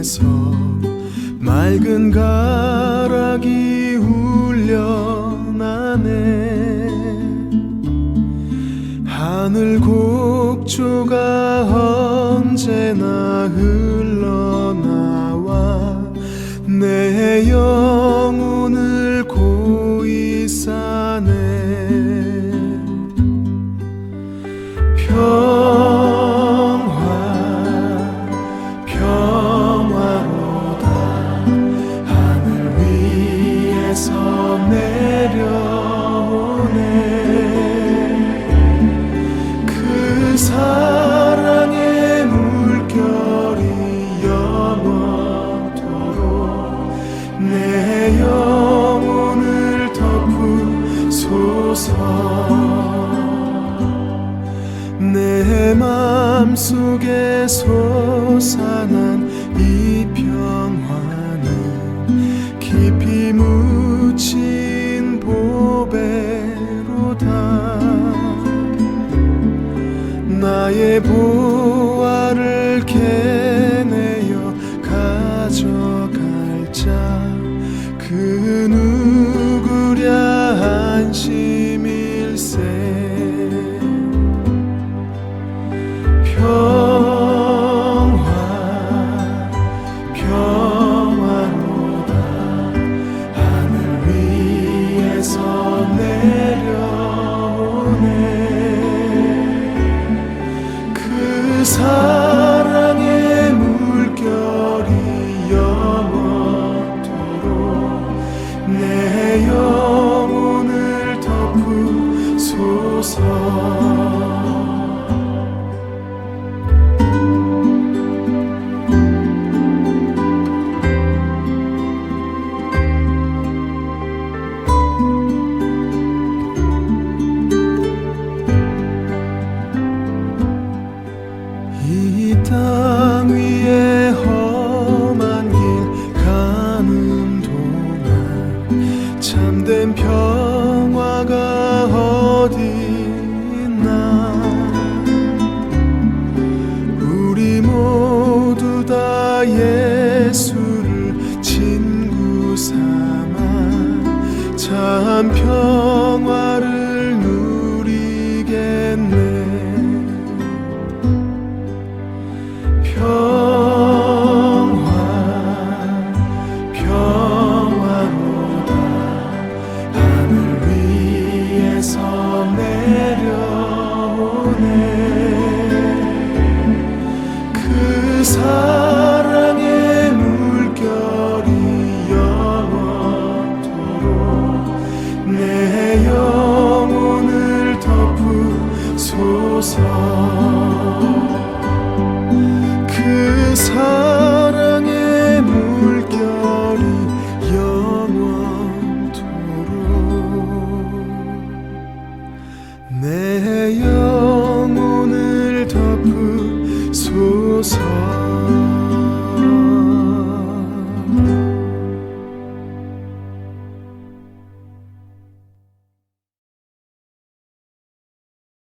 안에서 맑은 가락이 흘려나네. 하늘 곡조가 언제나 흘러 내 맘속에 솟아난 이 평화는 깊이 묻힌 보배로다. 나의 보화를 캐내어 가져갈 사랑의 물결이 영원토록 내 영혼을 덮으소서 참 평화를 누리겠네 그 사랑의 물결이 영원토록 내 영혼을 덮으소서